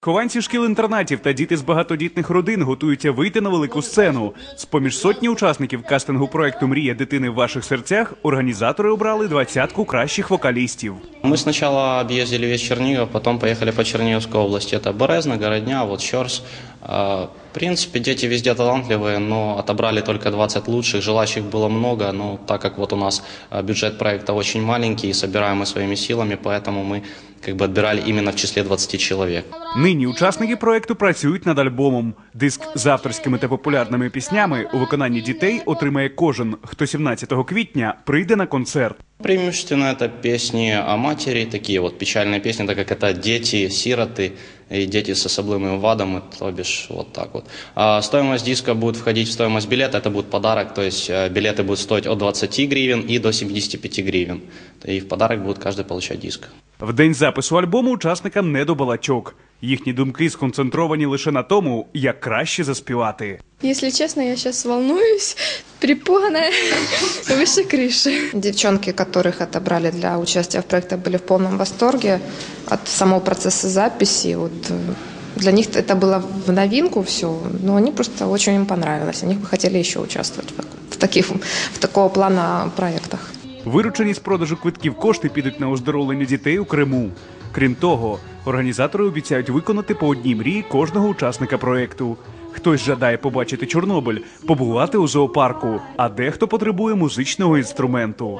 Хованці шкіл-інтернатів та діти з багатодітних родин готуються вийти на велику сцену. З поміж сотні учасників кастингу проекту Мрія дитини в ваших серцях організатори обрали двадцятку кращих вокалістів. Мы сначала объездили весь Чернигов, потом поехали по Черниговской области. Это Березна, Городня, вот Щерс. А, В принципе, дети везде талантливые, но отобрали только 20 лучших. Желающих было много, но так как вот у нас а, бюджет проекта очень маленький и собираем мы своими силами, поэтому мы как бы отбирали именно в числе 20 человек. Нині учасники проекту працюють над альбомом. Диск з авторськими та популярними піснями у виконанні дітей отримає кожен, хто 17 квітня прийде на концерт. Преимущественно это песни о матери, такие вот печальные песни, так как это дети, сироты и дети с особливыми вадами, то бишь вот так вот. А стоимость диска будет входить в стоимость билета, это будет подарок, то есть э, билеты будут стоить от 20 гривен и до 75 гривен. И в подарок будет каждый получать диск. В день запису альбому учасникам не до балачок. Їхні думки сконцентровані лише на тому, як краще заспівати. Если честно, я сейчас волнуюсь, перепуганная, выше крыши. Девчонки, которых отобрали для участия в проекте, были в полном восторге от самого процесса записи. Вот, э, для них это было в новинку все, но они просто очень им понравилось. Они бы хотели еще участвовать в, в, таких, в такого плана проектах. Виручені з продажу квитків кошти підуть на оздоровлення дітей у Криму. Крім того, організатори обіцяють виконати по одній мрії кожного учасника проекту. Хтось жадає побачити Чорнобиль, побувати у зоопарку, а дехто потребує музичного інструменту.